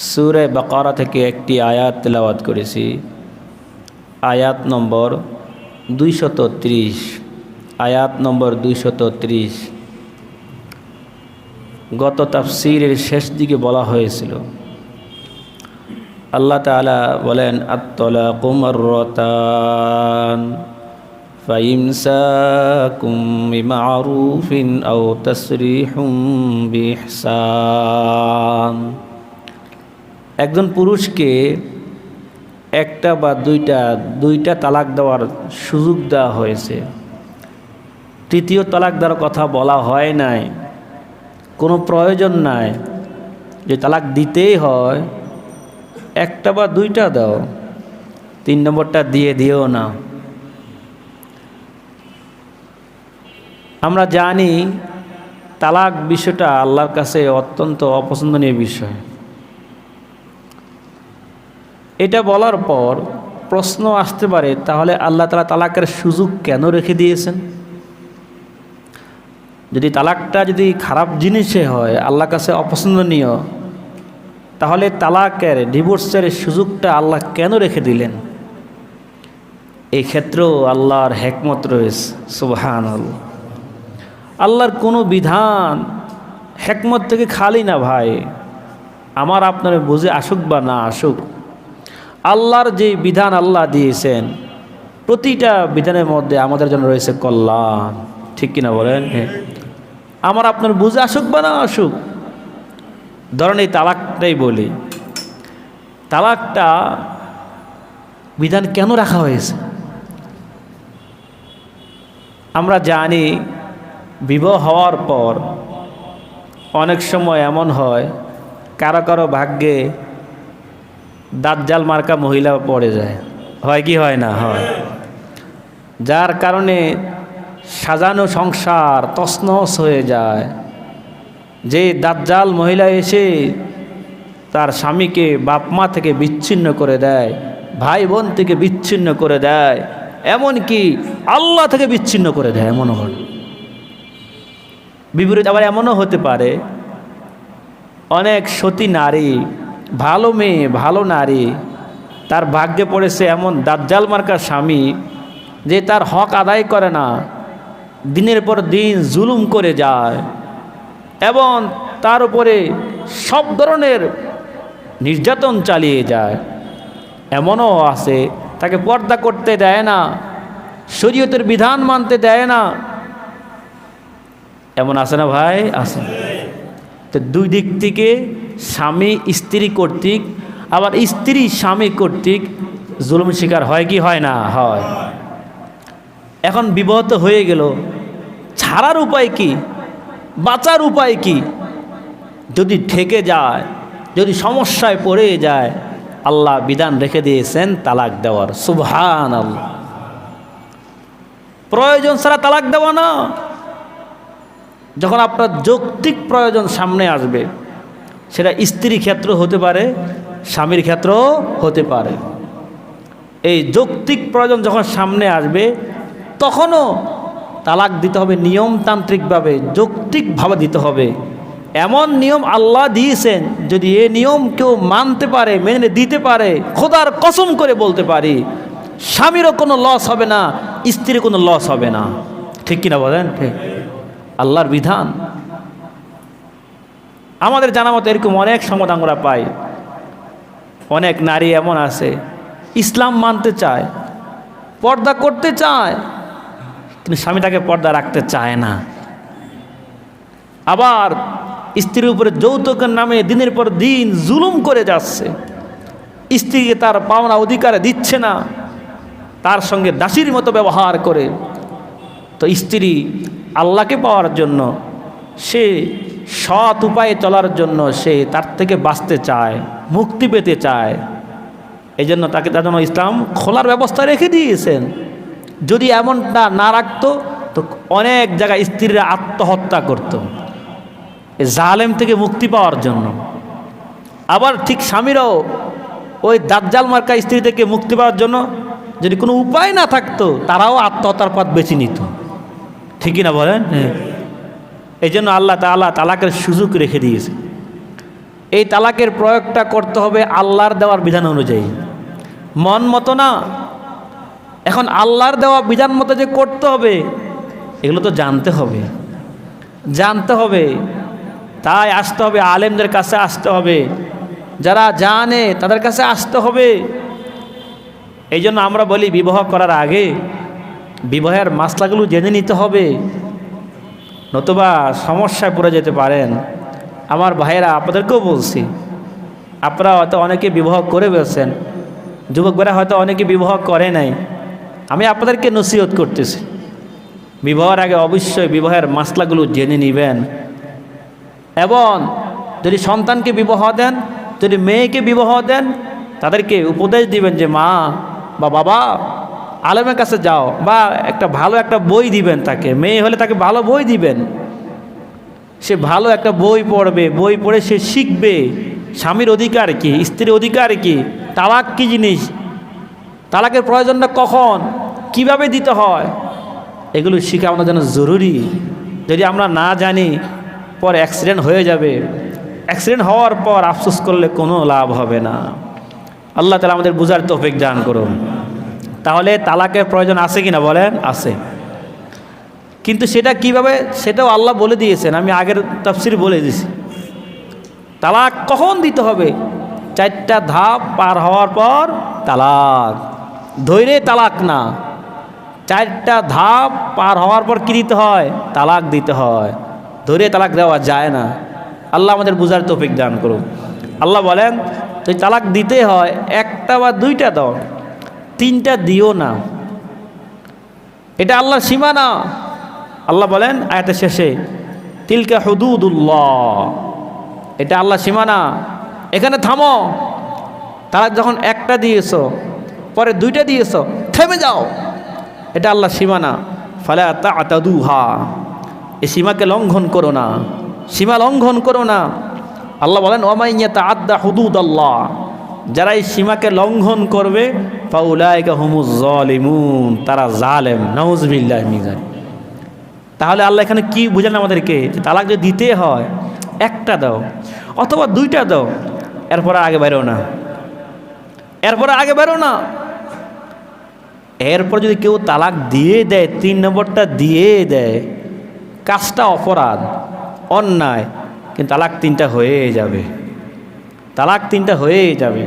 সুরে বাকারা থেকে একটি আয়াত তেলাওয়াত করেছি আয়াত নম্বর দুইশত ত্রিশ আয়াত নম্বর দুইশত ত্রিশ গত তাফসিরের শেষ দিকে বলা হয়েছিল আল্লাহ তাআলা বলেন আত্তলা কুমার রতান فإمساكم بمعروف أو تسريح بإحسان একজন পুরুষকে একটা বা দুইটা দুইটা তালাক দেওয়ার সুযোগ দেওয়া হয়েছে। তৃতীয় তালাক দেওয়ার কথা বলা হয় নাই। কোনো প্রয়োজন নাই যে তালাক দিতেই হয়। একটা বা দুইটা দাও, তিন নম্বরটা দিয়ে দিও না। আমরা জানি তালাক বিষয়টা আল্লাহর কাছে অত্যন্ত অপছন্দনীয় বিষয়। এটা বলার পর প্রশ্ন আসতে পারে, তাহলে আল্লাহ তালা তালাকের সুযোগ কেন রেখে দিয়েছেন? যদি তালাকটা যদি খারাপ জিনিসে হয়, আল্লাহর কাছে অপছন্দনীয়, তাহলে তালাকের, ডিভোর্সের সুযোগটা আল্লাহ কেন রেখে দিলেন? এই ক্ষেত্রেও আল্লাহর হেকমত রয়েছে সুবহান আল্লাহ আল্লাহর কোনো বিধান হেকমত থেকে খালি না ভাই। আমার আপনার বুঝে আসুক বা না আসুক আল্লাহর যে বিধান আল্লাহ দিয়েছেন, প্রতিটা বিধানের মধ্যে আমাদের জন্য রয়েছে কল্যাণ। ঠিক কিনা বলেন? আমার আপনার বুঝে আসুক বা না আসুক, ধরেন এই তালাকটাই বলি। তালাকটা বিধান কেন রাখা হয়েছে? আমরা জানি বিবাহ হওয়ার পর অনেক সময় এমন হয়, কারও কারও ভাগ্যে দাঁতজাল মার্কা মহিলা পড়ে যায়। হয় কি হয় না? হয়। যার কারণে সাজানো সংসার তসনস হয়ে যায়। যে দাঁতজাল মহিলা এসে তার স্বামীকে বাপ মা থেকে বিচ্ছিন্ন করে দেয় ভাই বোন থেকে বিচ্ছিন্ন করে দেয় এমন কি আল্লাহ থেকে বিচ্ছিন্ন করে দেয়, এমনও হয়। বিপরীত আবার এমনও হতে পারে, অনেক সতী নারী ভালো মেয়ে, ভালো নারী, তার ভাগ্যে পড়েছে এমন দাজ্জাল মার্কা স্বামী যে তার হক আদায় করে না, দিনের পর দিন জুলুম করে যায় এবং তার উপরে সব ধরনের নির্যাতন চালিয়ে যায়। এমনও আছে, তাকে পর্দা করতে দেয় না, শরীয়তের বিধান মানতে দেয় না। এমন আছে না ভাই? আছে। তো দুই দিক থেকে স্বামী স্ত্রী কর্তৃক, আবার স্ত্রী স্বামী কর্তৃক জুলুম শিকার হয় কি হয় না? হয়। এখন বিবাহত হয়ে গেল। ছাড়ার উপায় কি? বাঁচার উপায় কি? যদি ঠেকে যায়, যদি সমস্যায় পড়ে যায়, আল্লাহ বিধান রেখে দিয়েছেন তালাক দেওয়ার। সুবহান আল্লাহ প্রয়োজন ছাড়া তালাক দেওয়া না। যখন আপনার যৌক্তিক প্রয়োজন সামনে আসবে সেটা স্ত্রী ক্ষেত্র হতে পারে, স্বামীর ক্ষেত্রও হতে পারে। এই যৌক্তিক প্রয়োজন যখন সামনে আসবে, তখনও তালাক দিতে হবে নিয়মতান্ত্রিকভাবে, যৌক্তিকভাবে দিতে হবে। এমন নিয়ম আল্লাহ দিয়েছেন, যদি এ নিয়ম কেউ মানতে পারে, মেনে দিতে পারে, খোদার কসম করে বলতে পারি, স্বামীরও কোনো লস হবে না স্ত্রীর কোনো লস হবে না। ঠিক কিনা বলেন? ঠিক। আল্লাহর বিধান। আমাদের জানা মতো এরকম অনেক সংবাদ আমরা পাই। অনেক নারী এমন আছে। ইসলাম মানতে চায়, পর্দা করতে চায়, কিন্তু স্বামী তাকে পর্দা রাখতে চায় না। আবার স্ত্রীর উপরে যৌতুকের নামে দিনের পর দিন জুলুম করে যাচ্ছে। স্ত্রীকে তার পাওনা অধিকারে দিচ্ছে না, তার সঙ্গে দাসীর মতো ব্যবহার করে। তো স্ত্রী আল্লাহকে পাওয়ার জন্য সে সৎ উপায়ে চলার জন্য সে তার থেকে বাঁচতে চায়, মুক্তি পেতে চায়। এই জন্য তাকে তার জন্য ইসলাম খোলার ব্যবস্থা রেখে দিয়েছেন। যদি এমনটা না রাখতো, তো অনেক জায়গায় স্ত্রীরা আত্মহত্যা করত। জালেম থেকে মুক্তি পাওয়ার জন্য। আবার ঠিক স্বামীরাও ওই দাজ্জাল মার্কা স্ত্রী থেকে মুক্তি পাওয়ার জন্য যদি কোনো উপায় না থাকতো, তারাও আত্মহত্যার পথ বেছে নিত। ঠিকই না বলেন? হ্যাঁ। এই জন্য আল্লাহ তালা তালাকের সুযোগ রেখে দিয়েছে। এই তালাকের প্রয়োগটা করতে হবে আল্লাহর দেওয়ার বিধান অনুযায়ী। মন মতো না, এখন আল্লাহর দেওয়া বিধান মতো যে করতে হবে, এগুলো তো জানতে হবে। জানতে হবে, তাই আসতে হবে, আলেমদের কাছে আসতে হবে। যারা জানে, তাদের কাছে আসতে হবে। এই জন্য আমরা বলি বিবাহ করার আগে বিবাহের মাসলাগুলো জেনে নিতে হবে। নতুবা সমস্যায় পড়ে যেতে পারেন। আমার ভাইয়েরা, আপনাদেরকেও বলছি, আপনারা হয়তো অনেকে বিবাহ করে বেরোছেন যুবকরা হয়তো অনেকে বিবাহ করে নাই। আমি আপনাদেরকে নসিহত করতেছি, বিবাহের আগে অবশ্যই বিবাহের মাসলাগুলো জেনে নেবেন। এবং যদি সন্তানকে বিবাহ দেন, যদি মেয়েকে বিবাহ দেন, তাদেরকে উপদেশ দিবেন যে, মা বা বাবা আলেমের কাছে যাও বা একটা ভালো একটা বই দিবেন তাকে, মেয়ে হলে তাকে ভালো বই দিবেন। সে ভালো একটা বই পড়বে, বই পড়ে সে শিখবে। স্বামীর অধিকার কি, স্ত্রীর অধিকার কি, তালাক কি জিনিস, তালাকের প্রয়োজনটা কখন, কীভাবে দিতে হয়, এগুলো শিখা আমাদের জন্য জরুরি। যদি আমরা না জানি, পর অ্যাক্সিডেন্ট হয়ে যাবে। অ্যাক্সিডেন্ট হওয়ার পর আফসোস করলে কোনো লাভ হবে না। আল্লাহ তালা আমাদের বুঝার তৌফিক দান করুন। তাহলে তালাকের প্রয়োজন আছে কি না বলেন? আছে। কিন্তু সেটা কীভাবে? সেটাও আল্লাহ বলে দিয়েছেন। আমি আগের তফসির বলে দিয়েছি তালাক কখন দিতে হবে? চারটা ধাপ পার হওয়ার পর তালাক। ধৈর্যে তালাক না। চারটা ধাপ পার হওয়ার পর কী দিতে হয়? তালাক দিতে হয়। ধরে তালাক দেওয়া যায় না। আল্লাহ আমাদের বুঝার তৌফিক দান করুক। আল্লাহ বলেন তুই তালাক দিতে হয়, একটা বা দুইটা দাও। তিনটা দিও না। এটা আল্লাহর সীমানা। আল্লাহ বলেন, আয়াতের শেষে, তিলকা হুদুদুল্লাহ। এটা আল্লাহ সীমানা। এখানে থামো। তারা যখন একটা দিয়েছ, পরে দুইটা দিয়েছ, থেমে যাও। এটা আল্লাহ সীমানা। ফালা তা আতাদুহা এই সীমাকে লঙ্ঘন করো না। সীমা লঙ্ঘন করো না। আল্লাহ বলেন ওমাইয়া তা আদা হুদুদ আল্লাহ যারা এই সীমাকে লঙ্ঘন করবে তারা জালেম নওজবিল্লাহ মিজান তাহলে আল্লাহ এখানে কি বুঝালেন আমাদেরকে? তালাক যদি দিতে হয়, একটা দাও, অথবা দুইটা দাও, এরপরে আগে বেরো না। এরপরে আগে বেরো না। এরপর যদি কেউ তালাক দিয়ে দেয়, তিন নম্বরটা দিয়ে দেয়, কাজটা অপরাধ, অন্যায়, কিন্তু তালাক তিনটা হয়ে যাবে। তালাক তিনটা হয়ে যাবে।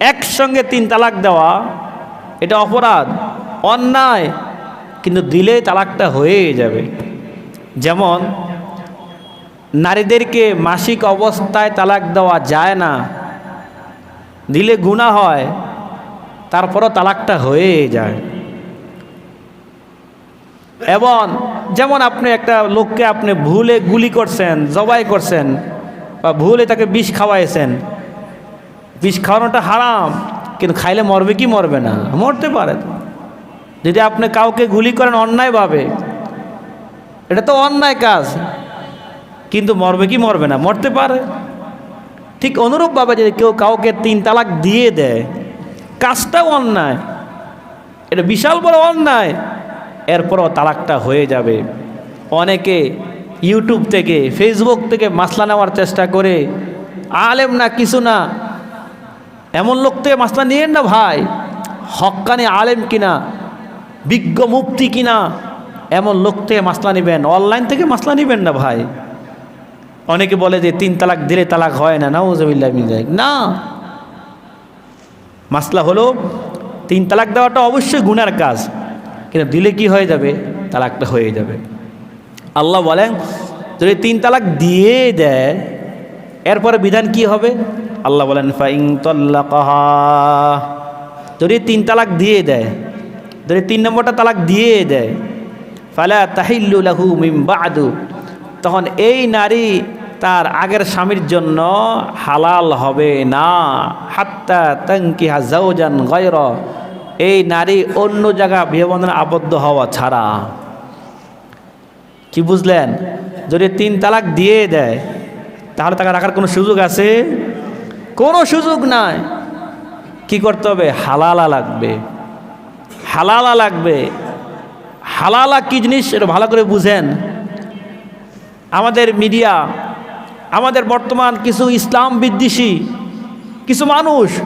একসঙ্গে তিন তালাক দেওয়া, এটা অপরাধ, অন্যায়, কিন্তু দিলে তালাকটা হয়ে যাবে। যেমন, নারীদেরকে মাসিক অবস্থায় তালাক দেওয়া যায় না, দিলে গুণা হয়, তারপরও তালাকটা হয়ে যায়। এবং, যেমন আপনি একটা লোককে আপনি ভুলে গুলি করছেন, জবাই করছেন বা ভুলে তাকে বিষ খাওয়াইছেন। বিষ খাওয়ানোটা হারাম, কিন্তু খাইলে মরবে কি মরবে না? মরতে পারে যদি আপনি কাউকে গুলি করেন অন্যায়ভাবে, এটা তো অন্যায় কাজ, কিন্তু মরবে কি মরবে না? মরতে পারে। ঠিক অনুরূপভাবে যদি কেউ কাউকে তিন তালাক দিয়ে দেয়, কাজটাও অন্যায়, এটা বিশাল বড় অন্যায়, এরপরও তালাকটা হয়ে যাবে। অনেকে ইউটিউব থেকে ফেসবুক থেকে মাসলা নেওয়ার চেষ্টা করে। আলেম না, কিছু না। এমন লোক থেকে মাসলা নিয়েন না ভাই। হক্কানি আলেম কিনা, বিজ্ঞ মুক্তি কিনা, এমন লোক থেকে মাসলা নেবেন। অনলাইন থেকে মাসলা নেবেন না ভাই। অনেকে বলে যে তিন তালাক দিলে তালাক হয় না, নাউজবিল্লাহ মিজাই না। মাসলা হলো, তিন তালাক দেওয়াটা অবশ্যই গুনার কাজ। কিন্তু দিলে কি হয়ে যাবে? তালাকটা হয়ে যাবে। আল্লাহ বলেন, যদি তিন তালাক দিয়ে দেয়, এরপরে বিধান কি হবে? আল্লাহ বলেন ফাইং তল্লাকাহা। যদি তিন তালাক দিয়ে দেয়, যদি তিন নম্বরটা তালাক দিয়ে দেয়, ফালা মিম বাদু। তখন এই নারী তার আগের স্বামীর জন্য হালাল হবে না। হাত্তা তঙ্কিহা জাউজান গয়র। এই নারী অন্য জায়গা বিবাহবন্ধনে আবদ্ধ হওয়া ছাড়া। কি বুঝলেন? যদি তিন তালাক দিয়ে দেয়, তাহলে তাকে রাখার কোনো সুযোগ আছে? কোনো সুযোগ নাই। কি করতে হবে? হালালা লাগবে। হালালা লাগবে। হালালা কি জিনিস? এটা ভালো করে বুঝেন। আমাদের মিডিয়া, আমাদের বর্তমান কিছু ইসলাম বিদ্বেষী, কিছু মানুষ,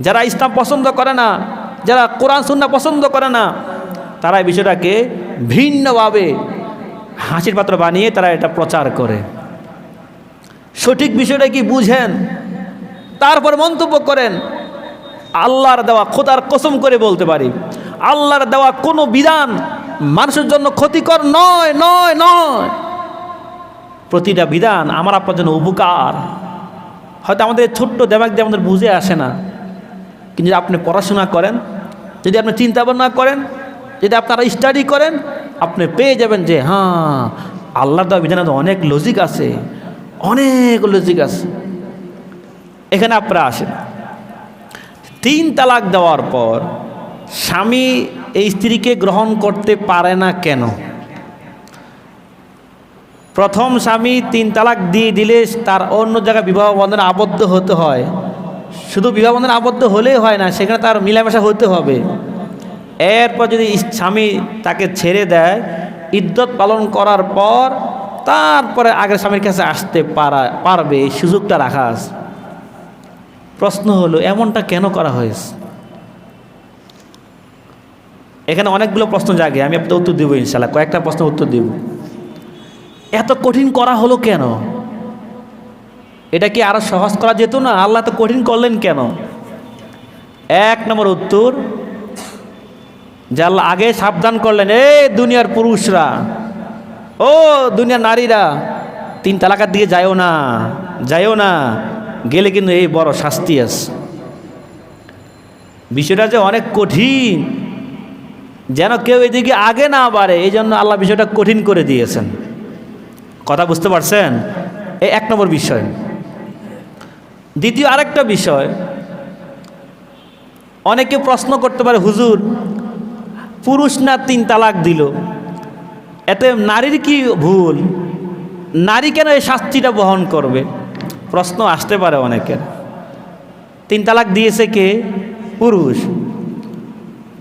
যারা ইসলাম পছন্দ করে না, যারা কোরআন সুন্না পছন্দ করে না, তারা এই বিষয়টাকে ভিন্নভাবে হাসির পাত্র বানিয়ে তারা এটা প্রচার করে। সঠিক বিষয়টা কি বুঝেন? তারপর মন্তব্য করেন, আল্লাহর দেওয়া খোদার কসম করে বলতে পারি, আল্লাহর দেওয়া কোনো বিধান মানুষের জন্য ক্ষতিকর নয় নয় নয়। প্রতিটা বিধান আমার আপনার জন্য উপকার। হয়তো আমাদের ছোট্ট দেমাক দিয়ে আমাদের বুঝে আসে না। কিন্তু আপনি পড়াশোনা করেন, যদি আপনি চিন্তা ভাবনা করেন যদি আপনারা স্টাডি করেন, আপনি পেয়ে যাবেন যে হ্যাঁ আল্লাহর দেওয়া বিধানে অনেক লজিক আছে, অনেক লজিক আছে। এখানে আপনারা আসেন। তিন তালাক দেওয়ার পর স্বামী এই স্ত্রীকে গ্রহণ করতে পারে না কেন? প্রথম স্বামী তিন তালাক দিয়ে দিলে তার অন্য জায়গায় বিবাহ বন্ধনে আবদ্ধ হতে হয়। শুধু বিবাহ বন্ধনে আবদ্ধ হলেই হয় না, সেখানে তার মিলামেশা হতে হবে। এরপর যদি স্বামী তাকে ছেড়ে দেয় ইদ্যত পালন করার পর তারপরে আগের স্বামীর কাছে আসতে পারা, পারবে, এই সুযোগটা রাখা প্রশ্ন হলো, এমনটা কেন করা হয়েছে? এখানে অনেকগুলো প্রশ্ন জাগে, আমি আপনাদের উত্তর দেবো ইনশাল্লাহ কয়েকটা প্রশ্ন উত্তর দেব। এত কঠিন করা হলো কেন? এটা কি আরও সহজ করা যেত না? আল্লাহ তো কঠিন করলেন কেন? এক নম্বর উত্তর যে আল্লাহ আগে সাবধান করলেন এ দুনিয়ার পুরুষরা, ও দুনিয়ার নারীরা, তিন তালাকার দিকে যায়ও না যায়ও না, গেলে কিন্তু এই বড় শাস্তি আছে। বিষয়টা যে অনেক কঠিন, যেন কেউ এদিকে আগে না বাড়ে এই জন্য আল্লাহ বিষয়টা কঠিন করে দিয়েছেন। কথা বুঝতে পারছেন? এই এক নম্বর বিষয়। দ্বিতীয় আরেকটা বিষয়, অনেকে প্রশ্ন করতে পারে, হুজুর পুরুষ না তিন তালাক দিল। এতে নারীর কি ভুল? নারী কেন এই শাস্তিটা বহন করবে? প্রশ্ন আসতে পারে অনেকের। তিন তালাক দিয়েছে কে? পুরুষ।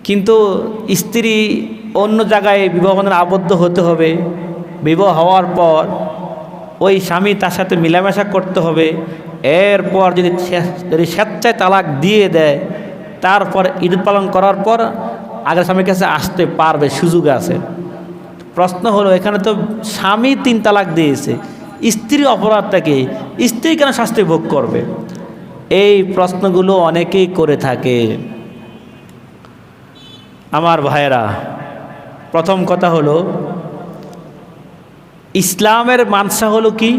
কিন্তু স্ত্রী অন্য জায়গায় বিবাহ বন্ধনে আবদ্ধ হতে হবে। বিবাহ হওয়ার পর ওই স্বামী তার সাথে মিলামেশা করতে হবে। এরপর যদি যদি স্বেচ্ছায় তালাক দিয়ে দেয়, তারপর ঈদ পালন করার পর আগের স্বামীর কাছে আসতে পারবে, সুযোগ আছে। প্রশ্ন হলো, এখানে তো স্বামী তিন তালাক দিয়েছে। স্ত্রীর অপরাধটাকে স্ত্রী কেন শাস্তি ভোগ করবে? এই প্রশ্নগুলো অনেকেই করে থাকে। আমার ভাইয়েরা, প্রথম কথা হলো, ইসলামের মানসা হলো কি?